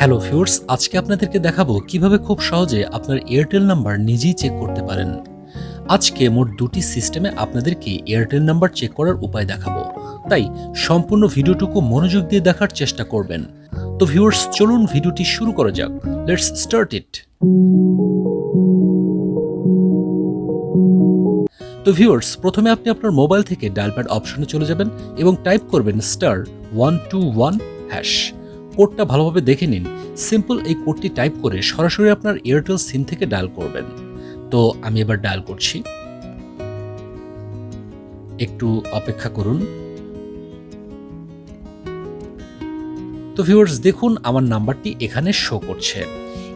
Hello viewers আজকে আপনাদেরকে দেখাবো কীভাবে খুব সহজে আপনার এয়ারটেল নাম্বার নিজেই চেক করতে পারেন। আজকে মোট দুটি সিস্টেমে আপনাদেরকে এয়ারটেল নাম্বার চেক করার উপায় দেখাবো। তাই সম্পূর্ণ ভিডিওটুকু মনোযোগ দিয়ে দেখার চেষ্টা করবেন। তো ভিউয়ার্স চলুন ভিডিওটি শুরু করা যাক। লেটস স্টার্ট ইট তো ভিউয়ার্স প্রথমে আপনি আপনার মোবাইল থেকে ডায়াল প্যাড অপশনে চলে যাবেন এবং টাইপ করবেন star one two one hash কোডটা ভালোভাবে দেখে নিন। সিম্পল এই কোডটি টাইপ করে সরাসরি আপনার এয়ারটেল সিম থেকে ডায়াল করবেন। তো আমি এবার ডায়াল করছি। একটু অপেক্ষা করুন। তো ভিউয়ার্স দেখুন আমার নাম্বারটি এখানে শো করছে।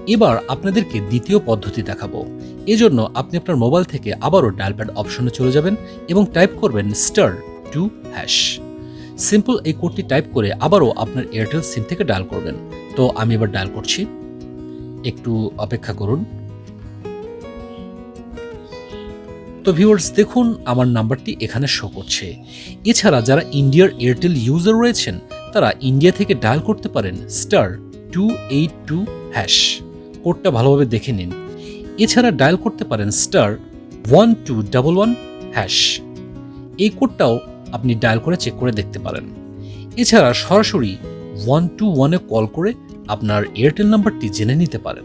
এবার আপনাদেরকে দ্বিতীয় পদ্ধতি দেখাবো। এজন্য আপনি আপনার মোবাইল থেকে আবারও ডায়াল প্যাড অপশনে চলে যাবেন এবং টাইপ করবেন স্টার টু হ্যাশ সিম্পল এই কোডটি টাইপ করে আবারও আপনার এয়ারটেল সিম থেকে ডায়াল করবেন। তো আমি এবার ডায়াল করছি। একটু অপেক্ষা করুন। তো ভিউয়ার্স, দেখুন, আমার নাম্বারটি এখানে শো করছে। এছাড়া যারা ইন্ডিয়ার এয়ারটেল ইউজার রয়েছেন, তারা ইন্ডিয়া থেকে ডায়াল করতে পারেন star two eight two hash. কোডটা ভালোভাবে দেখে নিন। এছাড়া ডায়াল করতে পারেন star one two double one hash. এই কোডটাও আপনি ডায়াল করে চেক করে দেখতে পারেন। এছাড়া সরাসরি ওয়ান টু ওয়ানে কল করে আপনার এয়ারটেল নাম্বারটি জেনে নিতে পারেন।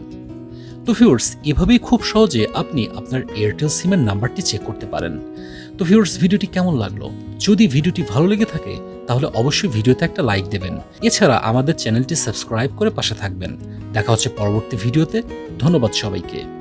তো ভিউয়ার্স এভাবেই খুব সহজে আপনি আপনার এয়ারটেল সিমের নাম্বারটি চেক করতে পারেন। তো ভিউয়ার্স ভিডিওটি কেমন লাগল? যদি ভিডিওটি ভালো লেগে থাকে, তাহলে অবশ্যই ভিডিওতে একটা লাইক দেবেন। এছাড়া আমাদের চ্যানেলটি সাবস্ক্রাইব করে পাশে থাকবেন। দেখা হচ্ছে পরবর্তী ভিডিওতে। ধন্যবাদ সবাইকে।